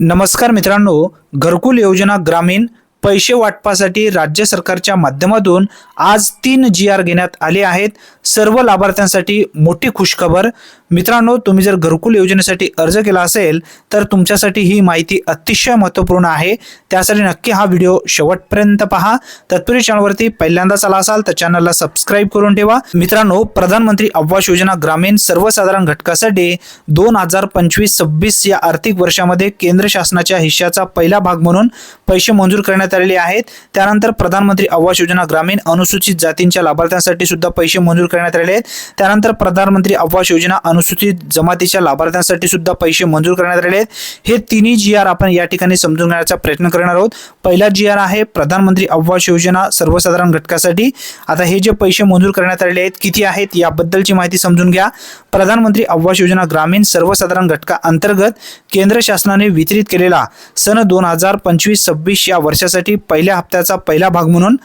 नमस्कार मित्रांनो घरकुल योजना ग्रामीण पैसे वाटपासाठी राज्य सरकारच्या माध्यमातून आज तीन जी आर घेण्यात आले आहेत. सर्व लाभार्थ्यांसाठी मोठी खुशखबर. मित्रांनो तुम्ही जर घरकुल योजनेसाठी अर्ज केला असेल तर तुमच्यासाठी ही माहिती अतिशय महत्त्वपूर्ण आहे. त्यासाठी नक्की हा व्हिडिओ शेवटपर्यंत पहा. तत्पूर्वी चॅनलवरती पहिल्यांदाच आला असाल तर चॅनलला सबस्क्राईब करून ठेवा. मित्रांनो प्रधानमंत्री आवास योजना ग्रामीण सर्वसाधारण घटकासाठी दोन हजार पंचवीस सव्वीस या आर्थिक वर्षामध्ये केंद्र शासनाच्या हिश्श्याचा पहिला भाग म्हणून पैसे मंजूर करण्यात आलेले आहेत. त्यानंतर प्रधानमंत्री आवास योजना ग्रामीण अनुसूचित जातींच्या लाभार्थ्यांसाठी सुद्धा पैसे मंजूर करण्यात आलेले आहेत. त्यानंतर प्रधानमंत्री आवास योजना अनुसूचित जमातीच्या लाभार्थ्यांसाठी सुद्धा पैसे मंजूर करण्यात आलेले आहेत. हे तिन्ही जी आर आपण या ठिकाणी समजून घेण्याचा प्रयत्न करणार आहोत. पहिला जी आर आहे प्रधानमंत्री आवास योजना सर्वसाधारण घटकासाठी. आता हे जे पैसे मंजूर करण्यात आलेले आहेत किती आहेत याबद्दलची माहिती समजून घ्या. प्रधानमंत्री आवास योजना ग्रामीण सर्वसाधारण घटका अंतर्गत केंद्र शासनाने वितरित केलेला सन दोन हजार पंचवीस सव्वीस या वर्षासाठी पहिल्या हप्त्याचा पहिला भाग म्हणून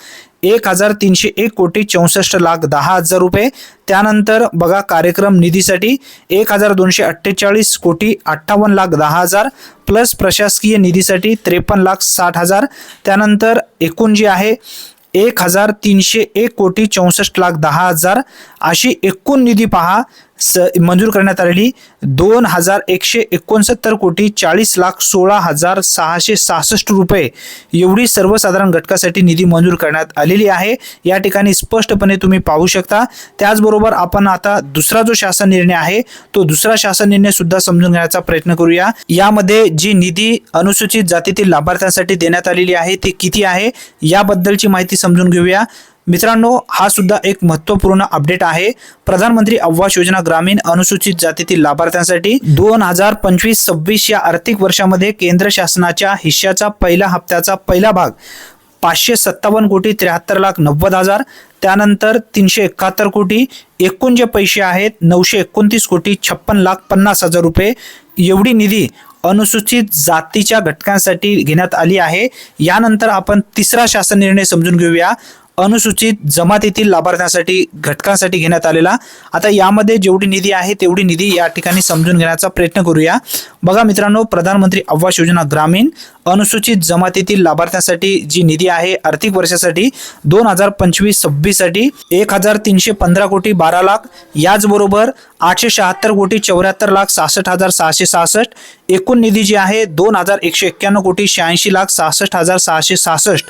एक हजार तीनशे एक कोटी चौसष्ट लाख दहा हजार रुपये. त्यानंतर बघा कार्यक्रम निधीसाठी एक हजार दोनशे अठ्ठेचाळीस कोटी अठ्ठावन्न लाख दहा हजार प्लस प्रशासकीय निधीसाठी त्रेपन्न लाख साठ हजार. त्यानंतर एकूण जी आहे एक हजार तीनशे एक कोटी चौसष्ट लाख दहा हजार. अशी एकूण निधी पहा स मंजूर करण्यात आलेली दोन हजार एकशे एकोणसत्तर कोटी चाळीस लाख सोळा हजार सहाशे सहासष्ट रुपये एवढी सर्वसाधारण घटकासाठी निधी मंजूर करण्यात आलेली आहे. या ठिकाणी स्पष्टपणे तुम्ही पाहू शकता. त्याचबरोबर आपण आता दुसरा जो शासन निर्णय आहे तो दुसरा शासन निर्णय सुद्धा समजून घेण्याचा प्रयत्न करूया. यामध्ये जी निधी अनुसूचित जातीतील लाभार्थ्यांसाठी देण्यात आलेली आहे ती किती आहे? याबद्दलची माहिती समजून घेऊया. मित्रांनो हा सुद्धा एक महत्त्वपूर्ण अपडेट आहे. प्रधानमंत्री आवास योजना ग्रामीण अनुसूचित जातीतील लाभार्थ्यांसाठी दोन हजार पंचवीस सव्वीस या आर्थिक वर्षामध्ये केंद्र शासनाच्या हिश्श्याचा पहिला हप्त्याचा पहिला भाग पाचशे सत्तावन्न कोटी त्र्याहत्तर लाख नव्वद हजार त्यानंतर तीनशे एकाहत्तर कोटी एकूण जे पैसे आहेत नऊशे एकोणतीस कोटी छप्पन लाख पन्नास हजार रुपये एवढी निधी अनुसूचित जातीच्या घटकांसाठी घेण्यात आली आहे. यानंतर आपण तिसरा शासन निर्णय समजून घेऊया. अनुसूचित जमातीतील लाभार्थ्यांसाठी घटकांसाठी घेण्यात आलेला. आता यामध्ये जेवढी निधी आहे तेवढी निधी या ठिकाणी समजून घेण्याचा प्रयत्न करूया. बघा मित्रांनो प्रधानमंत्री आवास योजना ग्रामीण अनुसूचित जमातीतील लाभार्थ्यांसाठी जी निधी आहे आर्थिक वर्षासाठी दोन हजार पंचवीस सव्वीससाठी एक हजार तीनशे पंधरा कोटी बारा लाख. याचबरोबर आठशे शहात्तर कोटी चौऱ्याहत्तर लाख सहासष्ट हजार सहाशे सहासष्ट. एकूण निधी जी आहे दोन हजार एकशे एक्क्याण्णव कोटी शहाऐंशी लाख सहासष्ट हजार सहाशे सहासष्ट.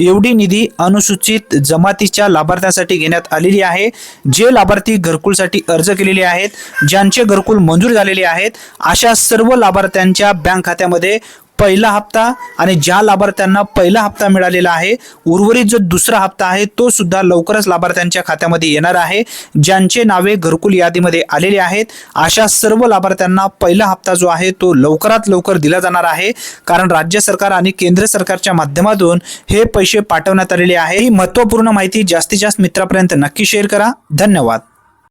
एवढी निधी अनुसूचित जमातीच्या लाभार्थ्यांसाठी घेण्यात आलेली आहे जे लाभार्थी घरकुलसाठी अर्ज केलेले आहेत ज्यांचे घरकुल मंजूर झालेले आहेत अशा सर्व लाभार्थ्यांच्या बँक खात्यामध्ये पहिला हप्ता आणि ज्या लाभार्थ्यांना पहिला हप्ता मिळालेला आहे उर्वरित जो दुसरा हप्ता आहे तो सुद्धा लवकरच लाभार्थ्यांच्या खात्यामध्ये येणार आहे. ज्यांचे नावे घरकुल यादीमध्ये आलेले आहेत अशा सर्व लाभार्थ्यांना पहिला हप्ता जो आहे तो लवकरात लवकर दिला जाणार आहे. कारण राज्य सरकार आणि केंद्र सरकारच्या माध्यमातून हे पैसे पाठवण्यात आलेले आहे. ही महत्त्वपूर्ण माहिती जास्तीत जास्त मित्रापर्यंत नक्की शेअर करा. धन्यवाद.